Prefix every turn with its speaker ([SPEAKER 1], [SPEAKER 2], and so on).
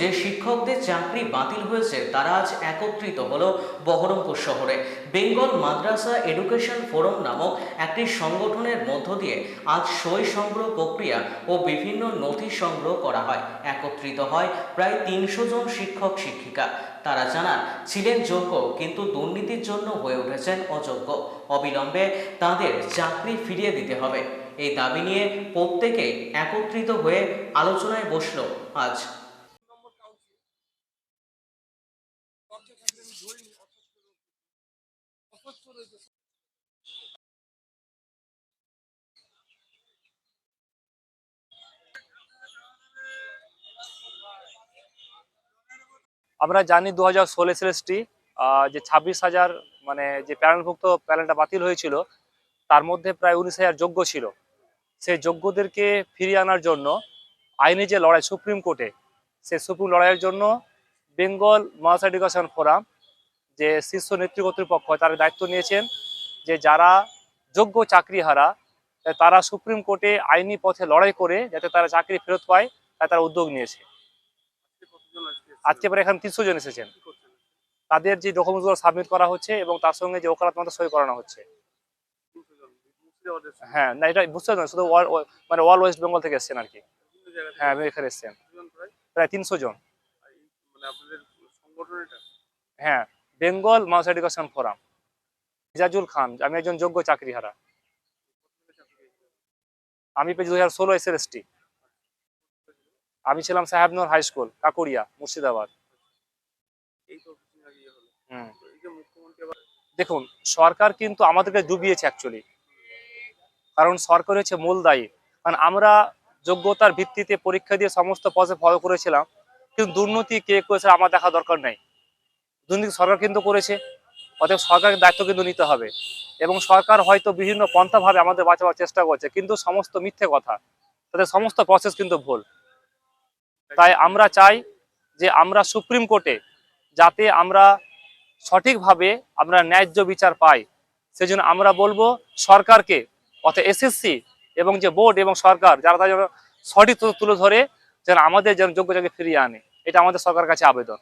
[SPEAKER 1] যে শিক্ষকদের চাকরি বাতিল হয়েছে, তারা আজ একত্রিত হলো বহরমপুর শহরে। বেঙ্গল মাদ্রাসা এডুকেশন ফোরাম নামক একটি সংগঠনের মধ্য দিয়ে আজ সই সংগ্রহ প্রক্রিয়া ও বিভিন্ন নথি সংগ্রহ করা হয়। একত্রিত হয় প্রায় তিনশো জন শিক্ষক শিক্ষিকা। তারা জানান, ছিলেন যোগ্য কিন্তু দুর্নীতির জন্য হয়ে উঠেছেন অযোগ্য। অবিলম্বে তাদের চাকরি ফিরিয়ে দিতে হবে। এই দাবি নিয়ে প্রত্যেকেই একত্রিত হয়ে আলোচনায় বসল আজ।
[SPEAKER 2] আমরা জানি দু হাজার ষোলো এসএসটি যে ছাব্বিশ হাজার মানে যে প্যানেলভুক্ত প্যানেলটা বাতিল হয়েছিল, তার মধ্যে প্রায় উনিশ হাজার যোগ্য ছিল। সেই যোগ্যদেরকে ফিরিয়ে আনার জন্য আইনি যে লড়াই সুপ্রিম কোর্টে, সেই সুপ্রিম লড়াইয়ের জন্য বেঙ্গল মাস এডুকেশন ফোরাম যে শীর্ষ নেতৃ কর্তৃপক্ষ তারা দায়িত্ব নিয়েছেন যে যারা যোগ্য চাকরিহারা তারা সুপ্রিম কোর্টে আইনি পথে লড়াই করে যাতে তারা চাকরি ফেরত পায় তাই তারা উদ্যোগ নিয়েছে। আজকে পরে এখানে তিনশো জন এসেছেন। তাদের যে ডকুমেন্টসগুলো সাবমিট করা হচ্ছে এবং তার সঙ্গে যে ওকালাত মতো সই করানো হচ্ছে। হ্যাঁ না এটা বুঝতে পারছেন শুধু মানে অল ওয়েস্ট বেঙ্গল থেকে এসছেন আর কি। হ্যাঁ আমি এখানে এসছেন। প্রায়? তিনশো জন। হ্যাঁ Bengal mass education forum. Mijajul Khan, আমি একজন যোগ্য চাকরিহারা। আমি পেয়েছি দু হাজার ষোলো এস আমি ছিলাম সাহেবনগর হাই স্কুল কাকুরিয়া মুর্শিদাবাদ। দেখুন, সরকার কিন্তু আমাদেরকে ডুবিয়েছে অ্যাকচুয়ালি কারণ সরকার হচ্ছে মূল দায়ী। কারণ আমরা যোগ্যতার ভিত্তিতে পরীক্ষা দিয়ে সমস্ত পদে ফলো করেছিলাম, কিন্তু দুর্নীতি কে করেছে আমার দেখা দরকার নেই। দুর্নীতি সরকার কিন্তু করেছে, অতএব সরকারের দায়িত্ব কিন্তু নিতে হবে। এবং সরকার হয়তো বিভিন্ন পন্থাভাবে আমাদের বাঁচাবার চেষ্টা করছে, কিন্তু সমস্ত মিথ্যে কথা, তাদের সমস্ত প্রসেস কিন্তু ভুল। তাই আমরা চাই যে আমরা সুপ্রিম কোর্টে যাতে আমরা সঠিকভাবে আমরা ন্যায্য বিচার পাই, সেজন্য আমরা বলব সরকারকে, অর্থাৎ এসএসসি এবং যে বোর্ড এবং সরকার, যারা যেন সঠিক তুলে ধরে যেন আমাদের যেন যোগ্য জায়গায় ফিরিয়ে আনে, এটা আমাদের সরকারের কাছে আবেদন।